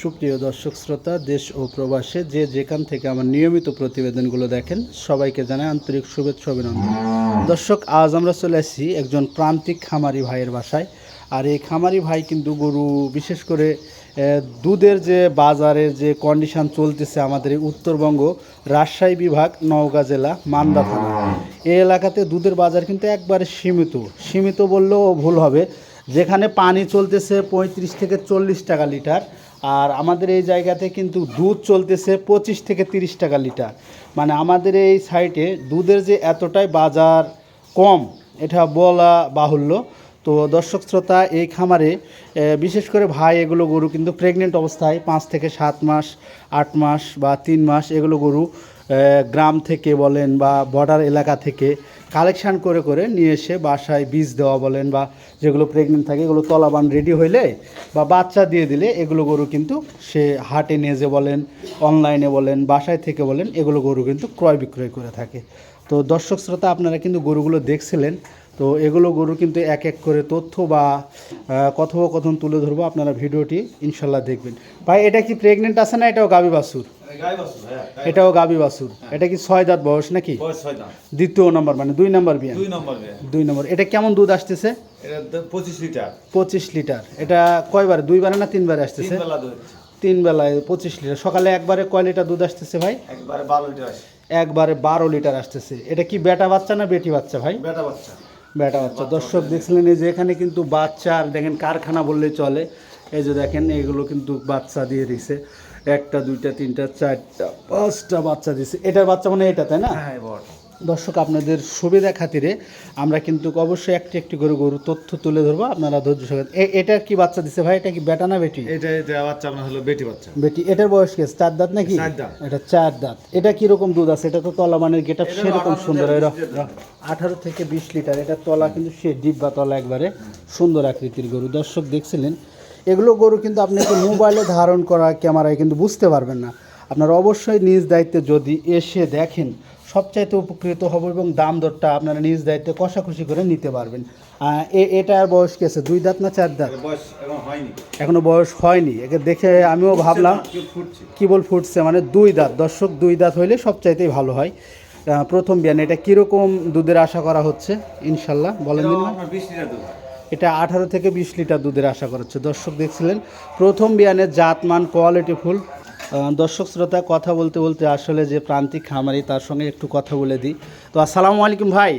সুপ্রিয় দর্শক শ্রোতা, দেশ ও প্রবাসে যে যেখান থেকে আমার নিয়মিত প্রতিবেদনগুলো দেখেন, সবাইকে জানাই আন্তরিক শুভেচ্ছা অভিনন্দন। দর্শক, আজ আমরা চলে আসি একজন প্রান্তিক খামারি ভাইয়ের বাসায়। আর এই খামারি ভাই কিন্তু গরু, বিশেষ করে দুধের যে বাজারের যে কন্ডিশন চলতেছে আমাদের উত্তরবঙ্গ, রাজশাহী বিভাগ, নওগাঁ জেলা, মান্দা থানা। এই এলাকাতে দুধের বাজার কিন্তু একবারে সীমিত। সীমিত বললেও ভুল হবে। যেখানে পানি চলতেছে পঁয়ত্রিশ থেকে চল্লিশ টাকা লিটার আর আমাদের এই জায়গাতে কিন্তু দুধ চলতেছে পঁচিশ থেকে তিরিশ টাকা লিটার। মানে আমাদের এই সাইটে দুধের যে এতটাই বাজার কম, এটা বলা বাহুল্য। তো দর্শক শ্রোতা, এই খামারে বিশেষ করে ভাই, এগুলো গরু কিন্তু প্রেগনেন্ট অবস্থায় পাঁচ থেকে সাত মাস, আট মাস বা তিন মাস এগুলো গরু গ্রাম থেকে বলেন বা বর্ডার এলাকা থেকে কালেকশান করে করে নিয়ে এসে বাসায় বীজ দেওয়া বলেন বা যেগুলো প্রেগনেন্ট থাকে এগুলো তলাবান রেডি হইলে বা বাচ্চা দিয়ে দিলে এগুলো গরু কিন্তু সে হাটে যে বলেন অনলাইনে বলেন, বাসায় থেকে বলেন, এগুলো গরু কিন্তু ক্রয় বিক্রয় করে থাকে। তো দর্শক শ্রোতা, আপনারা কিন্তু গরুগুলো দেখছিলেন তো এগুলো গরু কিন্তু এক এক করে তথ্য বা কথোপকথন তুলে ধরবো আপনারা ভিডিওটি ইনশাল্লাহ দেখবেন। ভাই এটা কি প্রেগনেন্ট আছে না এটাও গাবি বাছুর, হ্যাঁ, এটাও গাবি বাছুর। এটা কি ছয় দাঁত বয়স নাকি? দ্বিতীয় নম্বর মানে দুই নম্বর বিয়ান। দুই নম্বর বিয়ে। দুই নম্বর। এটা কেমন দুধ আসতেছে? পঁচিশ লিটার। পঁচিশ লিটার। এটা কয়বার? দুইবারে না তিনবারে আসতেছে? তিন বেলায় পঁচিশ লিটার। সকালে একবারে কয় লিটার দুধ আসতেছে ভাই? একবারে বারো লিটার একবারে বারো লিটার আসতেছে। এটা কি বেটা বাচ্চা না বেটি বাচ্চা ভাই? বেটা বাচ্চা। বেটা বাচ্চা। দর্শক দেখছিলেন এই যে এখানে কিন্তু বাচ্চা, আর দেখেন কারখানা বললে চলে। এই যে দেখেন, এগুলো কিন্তু বাচ্চা দিয়ে দিছে। একটা, দুইটা, তিনটা, চারটা, পাঁচটা বাচ্চা দিছে। এটার বাচ্চা মানে এটা, তাই না? হ্যাঁ দর্শক আপনাদের সুবিধা খাতিরে আমরা কিন্তু অবশ্যই একটি একটি করে গরু তথ্য তুলে ধরবো। আপনারা ধৈর্য সহকারে এটা কি বাচ্চা দিছে ভাই? এটা কি বেটা না বেটি? এটা এটা বাচ্চা আপনার হলো বেটি বাচ্চা। বেটি এটার বয়স কি? চার দাঁত নাকি? চার দাঁত। এটা চার দাঁত। এটা কীরকম দুধ আছে? এটা তো তলা মানের গেটা সেরকম সুন্দর। আঠারো থেকে বিশ লিটার। এটা তলা কিন্তু সে ডিব্বা তলা একবারে সুন্দর আকৃতির গরু। দর্শক দেখছিলেন এগুলো গরু কিন্তু আপনি একটু মোবাইলে ধারণ করা ক্যামেরায় কিন্তু বুঝতে পারবেন না। আপনারা অবশ্যই নিজ দায়িত্বে যদি এসে দেখেন সবচাইতে উপকৃত হব এবং দাম দরটা আপনারা নিজ দায়িত্বে কষাকষি করে নিতে পারবেন। এটার বয়স কি আছে? দুই দাঁত না চার দাঁত? এখন হয়নি। এখনও বয়স হয়নি। একে দেখে আমিও ভাবলাম কেউ ফুটছে। কি বল ফুটছে মানে দুই দাঁত। দর্শক দুই দাঁত হইলে সবচাইতেই ভালো হয়। প্রথম বিয়ান এটা কীরকম দুধের আশা করা হচ্ছে? ইনশাল্লাহ বলেন দিন এটা আঠারো থেকে বিশ লিটার দুধের আশা করা হচ্ছে। দর্শক দেখছিলেন প্রথম বিয়ানের জাতমান কোয়ালিটি ফুল। দর্শক শ্রোতা কথা বলতে বলতে আসলে যে প্রান্তিক খামারি তার সঙ্গে একটু কথা বলে দিই। তো আসসালামু আলাইকুম ভাই।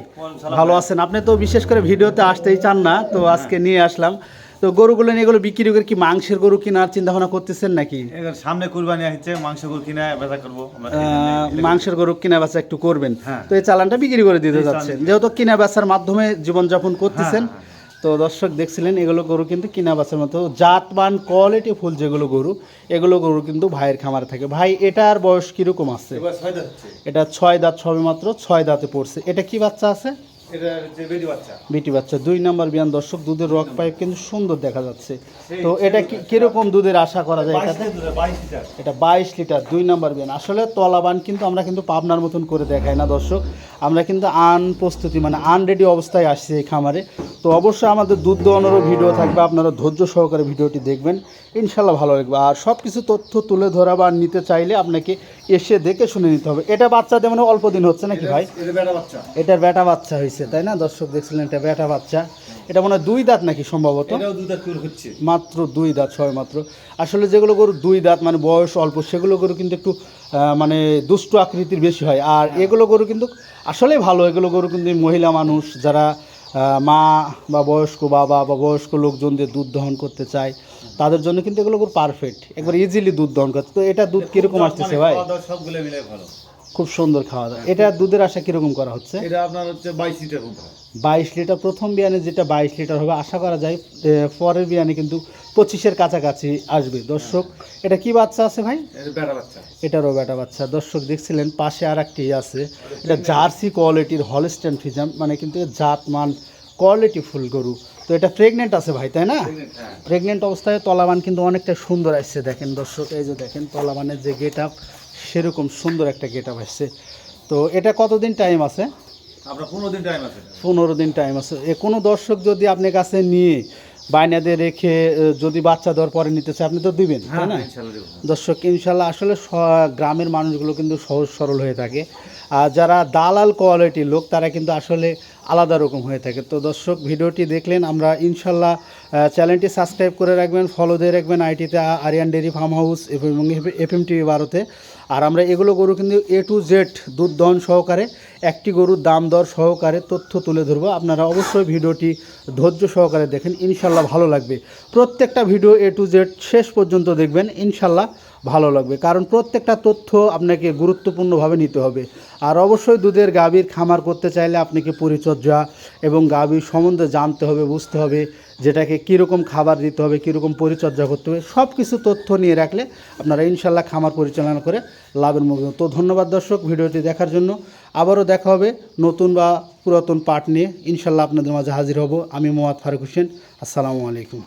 ভালো আছেন? আপনি তো বিশেষ করে ভিডিওতে আসতেই চান না তো আজকে নিয়ে আসলাম। তো গরুগুলো নিয়ে এগুলো বিক্রি করে কি মাংসের গরু কেনার চিন্তা ভাবনা করতেছেন নাকি? এবার সামনে কুরবানি আসছে মাংস গরু কিনা বেচা করব মাংসের গরু কিনা বেচা একটু করবেন। হ্যাঁ। তো এই চালানটা বিক্রি করে দিতে যাচ্ছেন। যেহেতু কিনা বেচার মাধ্যমে জীবনযাপন করতেছেন হ্যাঁ, তো দর্শক দেখছিলেন এগুলো গরু কিন্তু কিনা বাসের মতো জাতমান কোয়ালিটি ফুল যেগুলো গরু এগুলো গরু কিন্তু ভাইয়ের খামারে থাকে। ভাই এটার বয়স কীরকম আছে? এটা ছয় দাঁত সবে মাত্র ছয় দাঁতে পড়ছে। এটা কি বাচ্চা আছে? বেটি বাচ্চা। দুই নাম্বার বিয়ান দর্শক দুধের রক পাইপ কিন্তু সুন্দর দেখা যাচ্ছে। তো এটা কি কীরকম দুধের আশা করা যায় লিটার এটা বাইশ লিটার দুই নাম্বার বিয়ান। আসলে তলাবান কিন্তু আমরা কিন্তু পাবনার মতন করে দেখাই না দর্শক। আমরা কিন্তু আন প্রস্তুতি মানে আনরেডি অবস্থায় আসছি এই খামারে। তো অবশ্যই আমাদের দুধ দোয়ানোরও ভিডিও থাকবে আপনারা ধৈর্য সহকারে ভিডিওটি দেখবেন। ইনশাল্লাহ ভালো লাগবে। আর সব কিছু তথ্য তুলে ধরা বা নিতে চাইলে আপনাকে এসে দেখে শুনে নিতে হবে। এটা বাচ্চা মানে অল্প দিন হচ্ছে নাকি ভাই? এটা এটার বেটা বাচ্চা হয়েছে। তাই না? দর্শক দেখছিলেন এটা বেটা বাচ্চা। এটা মনে হয় দুই দাঁত নাকি সম্ভবত? মাত্র দুই দাঁত ছয় মাত্র। আসলে যেগুলো গরু দুই দাঁত মানে বয়স অল্প সেগুলো গরু কিন্তু একটু মানে দুষ্ট আকৃতির বেশি হয়। আর এগুলো গরু কিন্তু আসলেই ভালো। এগুলো গরু কিন্তু মহিলা মানুষ যারা আহ, মা বা বয়স্ক বাবা বা বয়স্ক লোকজনদের দুধ দহন করতে চায় তাদের জন্য কিন্তু এগুলো গরু পারফেক্ট একবার ইজিলি দুধ দহন করতে তো এটা দুধ কীরকম আসতেছে ভাই? খাওয়া দাওয়া সবগুলো মিলে ভালো। খুব সুন্দর খাওয়া দাওয়া। এটা দুধের আশা কীরকম করা হচ্ছে? এটা আপনার হচ্ছে বাইশ লিটার বাইশ লিটার। প্রথম বিয়ানে যেটা বাইশ লিটার হবে আশা করা যায় পরের বিয়ানে কিন্তু পঁচিশের কাছাকাছি আসবে। দর্শক এটা কি বাচ্চা আছে ভাই? বেটা বাচ্চা। এটারও বেটা বাচ্চা। দর্শক দেখছিলেন পাশে আর একটি আছে। এটা জার্সি কোয়ালিটির হলস্টেন ফিজাম মানে কিন্তু জাত মান কোয়ালিটি ফুল গরু। তো এটা প্রেগনেন্ট আছে ভাই তাই না? হ্যাঁ। প্রেগনেন্ট অবস্থায় তলাবান কিন্তু অনেকটা সুন্দর আসছে দেখেন দর্শক এই যে দেখেন তলাবানের যে গেট আপ সেরকম সুন্দর একটা গেট আপ আসছে। তো এটা কতদিন টাইম আছে? পনেরো দিন টাইম আছে। পনেরো দিন টাইম আছে। এ কোনো দর্শক যদি আপনার কাছে নিয়ে বাইনাদের রেখে যদি বাচ্চা দেওয়ার পরে নিতে চায় আপনি তো দিবেন তাই না? দর্শক ইনশাল্লাহ আসলে গ্রামের মানুষগুলো কিন্তু সহজ সরল হয়ে থাকে। আর যারা দালাল কোয়ালিটির লোক তারা কিন্তু আসলে আলাদা রকম হয়ে থাকে। তো দর্শক ভিডিওটি দেখলেন আমরা ইনশাল্লাহ চ্যানেলটি সাবস্ক্রাইব করে রাখবেন ফলো দিয়ে রাখবেন আইটিতে আরিয়ান ডেরি ফার্ম হাউস এবং এফ এম টিভি ভারতে আর আমরা এগুলো গরু কিন্তু এ টু জেড দুধ দহন সহকারে, একটি গরুর দাম দর সহকারে তথ্য তুলে ধরবো। আপনারা অবশ্যই ভিডিওটি ধৈর্য সহকারে দেখেন ইনশাল্লাহ ভালো লাগবে। প্রত্যেকটা ভিডিও এ টু জেড শেষ পর্যন্ত দেখবেন ইনশাল্লাহ ভালো লাগবে। কারণ প্রত্যেকটা তথ্য আপনাকে গুরুত্বপূর্ণভাবে নিতে হবে। আর অবশ্যই দুধের গাভীর খামার করতে চাইলে আপনাকে পরিচর্যা এবং গাভীর সম্বন্ধে জানতে হবে, বুঝতে হবে যেটাকে কীরকম খাবার দিতে হবে, কীরকম পরিচর্যা করতে হবে। সব কিছু তথ্য নিয়ে রাখলে আপনারা ইনশাল্লাহ খামার পরিচালনা করে লাভের মুখ তো ধন্যবাদ দর্শক ভিডিওটি দেখার জন্য। আবারও দেখা হবে নতুন বা পুরাতন পার্ট নিয়ে। ইনশাল্লাহ আপনাদের মাঝে হাজির হব। আমি মোহাম্মদ ফারুক হোসেন। আসসালামু আলাইকুম।